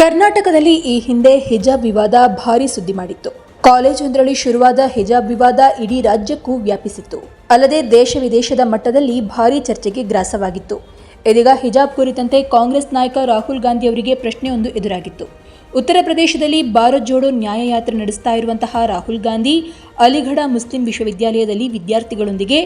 ಕರ್ನಾಟಕದಲ್ಲಿ ಈ ಹಿಂದೆ ಹಿಜಾಬ್ ವಿವಾದ ಭಾರಿ ಸುದ್ದಿ ಮಾಡಿತ್ತು. ಕಾಲೇಜೊಂದರಲ್ಲಿ ಶುರುವಾದ ಹಿಜಾಬ್ ವಿವಾದ ಇಡೀ ರಾಜ್ಯಕ್ಕೂ ವ್ಯಾಪಿಸಿತ್ತು. ಅಲ್ಲದೆ ದೇಶ ವಿದೇಶದ ಮಟ್ಟದಲ್ಲಿ ಭಾರಿ ಚರ್ಚೆಗೆ ಗ್ರಾಸವಾಗಿತ್ತು. ಇದೀಗ ಹಿಜಾಬ್ ಕುರಿತಂತೆ ಕಾಂಗ್ರೆಸ್ ನಾಯಕ ರಾಹುಲ್ ಗಾಂಧಿ ಅವರಿಗೆ ಪ್ರಶ್ನೆಯೊಂದು ಎದುರಾಗಿತ್ತು. ಉತ್ತರ ಪ್ರದೇಶದಲ್ಲಿ ಭಾರತ್ ಜೋಡೋ ನ್ಯಾಯಯಾತ್ರೆ ನಡೆಸ್ತಾ ಇರುವಂತಹ ರಾಹುಲ್ ಗಾಂಧಿ ಅಲಿಗಢ ಮುಸ್ಲಿಂ ವಿಶ್ವವಿದ್ಯಾಲಯದಲ್ಲಿ ವಿದ್ಯಾರ್ಥಿಗಳೊಂದಿಗೆ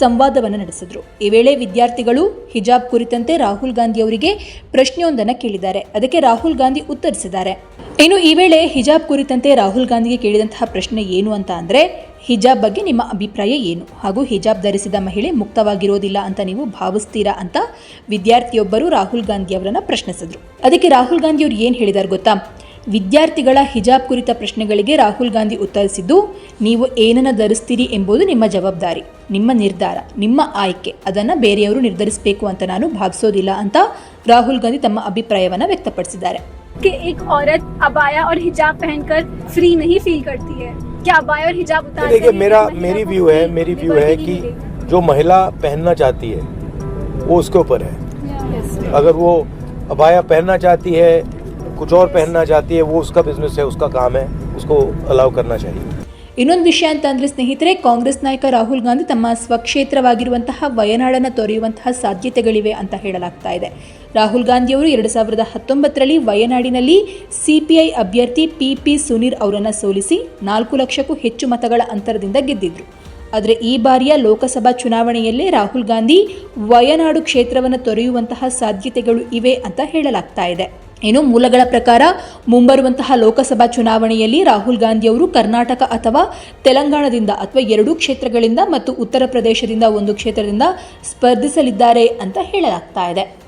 ಸಂವಾದವನ್ನು ನಡೆಸಿದರು. ಈ ವೇಳೆ ವಿದ್ಯಾರ್ಥಿಗಳು ಹಿಜಾಬ್ ಕುರಿತಂತೆ ರಾಹುಲ್ ಗಾಂಧಿ ಅವರಿಗೆ ಪ್ರಶ್ನೆಯೊಂದನ್ನು ಕೇಳಿದ್ದಾರೆ. ಅದಕ್ಕೆ ರಾಹುಲ್ ಗಾಂಧಿ ಉತ್ತರಿಸಿದ್ದಾರೆ. ಇನ್ನು ಈ ವೇಳೆ ಹಿಜಾಬ್ ಕುರಿತಂತೆ ರಾಹುಲ್ ಗಾಂಧಿಗೆ ಕೇಳಿದಂತಹ ಪ್ರಶ್ನೆ ಏನು ಅಂತ ಅಂದರೆ, ಹಿಜಾಬ್ ಬಗ್ಗೆ ನಿಮ್ಮ ಅಭಿಪ್ರಾಯ ಏನು? ಹಾಗೂ ಹಿಜಾಬ್ ಧರಿಸಿದ ಮಹಿಳೆ ಮುಕ್ತವಾಗಿರೋದಿಲ್ಲ ಅಂತ ನೀವು ಭಾವಿಸ್ತೀರಾ ಅಂತ ವಿದ್ಯಾರ್ಥಿಯೊಬ್ಬರು ರಾಹುಲ್ ಗಾಂಧಿ ಅವರನ್ನು ಪ್ರಶ್ನಿಸಿದ್ರು. ಅದಕ್ಕೆ ರಾಹುಲ್ ಗಾಂಧಿ ಅವರು ಏನು ಹೇಳಿದಾರೆ ಗೊತ್ತಾ? ವಿದ್ಯಾರ್ಥಿಗಳ ಹಿಜಾಬ್ ಕುರಿತ ಪ್ರಶ್ನೆಗಳಿಗೆ ರಾಹುಲ್ ಗಾಂಧಿ ಉತ್ತರಿಸಿದ್ದು, ನೀವು ಏನನ್ನ ಧರಿಸ್ತೀರಿ ಎಂಬುದು ನಿಮ್ಮ ಜವಾಬ್ದಾರಿ, ನಿಮ್ಮ ನಿರ್ಧಾರ, ನಿಮ್ಮ ಆಯ್ಕೆ, ಅದನ್ನು ಬೇರೆಯವರು ನಿರ್ಧರಿಸಬೇಕು ಅಂತ ನಾನು ಭಾವಿಸೋದಿಲ್ಲ ಅಂತ ರಾಹುಲ್ ಗಾಂಧಿ ತಮ್ಮ ಅಭಿಪ್ರಾಯವನ್ನು ವ್ಯಕ್ತಪಡಿಸಿದ್ದಾರೆ. कि एक औरत अबाया और हिजाब पहनकर फ्री नहीं फील करती है। क्या अबाया और हिजाब उतार देखिए मेरा मेरी व्यू है मेरी व्यू है कि जो महिला पहनना चाहती है वो उसके ऊपर है। अगर वो अबाया पहनना चाहती है कुछ और पहनना चाहती है वो उसका बिज़नेस है उसका काम है उसको अलाउ करना चाहिए। ಇನ್ನೊಂದು ವಿಷಯ ಅಂತ ಅಂದರೆ, ಸ್ನೇಹಿತರೆ, ಕಾಂಗ್ರೆಸ್ ನಾಯಕ ರಾಹುಲ್ ಗಾಂಧಿ ತಮ್ಮ ಸ್ವಕ್ಷೇತ್ರವಾಗಿರುವಂತಹ ವಯನಾಡನ್ನು ತೊರೆಯುವಂತಹ ಸಾಧ್ಯತೆಗಳಿವೆ ಅಂತ ಹೇಳಲಾಗ್ತಾ ಇದೆ. ರಾಹುಲ್ ಗಾಂಧಿ ಅವರು ಎರಡು ಸಾವಿರದ ಹತ್ತೊಂಬತ್ತರಲ್ಲಿ ವಯನಾಡಿನಲ್ಲಿ ಸಿಪಿಐ ಅಭ್ಯರ್ಥಿ ಪಿ ಪಿ ಸುನೀರ್ ಅವರನ್ನು ಸೋಲಿಸಿ ನಾಲ್ಕು ಲಕ್ಷಕ್ಕೂ ಹೆಚ್ಚು ಮತಗಳ ಅಂತರದಿಂದ ಗೆದ್ದಿದ್ರು. ಆದರೆ ಈ ಬಾರಿಯ ಲೋಕಸಭಾ ಚುನಾವಣೆಯಲ್ಲೇ ರಾಹುಲ್ ಗಾಂಧಿ ವಯನಾಡು ಕ್ಷೇತ್ರವನ್ನು ತೊರೆಯುವಂತಹ ಸಾಧ್ಯತೆಗಳು ಇವೆ ಅಂತ ಹೇಳಲಾಗ್ತಾ ಇದೆ. ಇನ್ನು ಮೂಲಗಳ ಪ್ರಕಾರ ಮುಂಬರುವಂತಹ ಲೋಕಸಭಾ ಚುನಾವಣೆಯಲ್ಲಿ ರಾಹುಲ್ ಗಾಂಧಿ ಅವರು ಕರ್ನಾಟಕ ಅಥವಾ ತೆಲಂಗಾಣದಿಂದ ಅಥವಾ ಎರಡೂ ಕ್ಷೇತ್ರಗಳಿಂದ ಮತ್ತು ಉತ್ತರ ಪ್ರದೇಶದಿಂದ ಒಂದು ಕ್ಷೇತ್ರದಿಂದ ಸ್ಪರ್ಧಿಸಲಿದ್ದಾರೆ ಅಂತ ಹೇಳಲಾಗ್ತಾ ಇದೆ.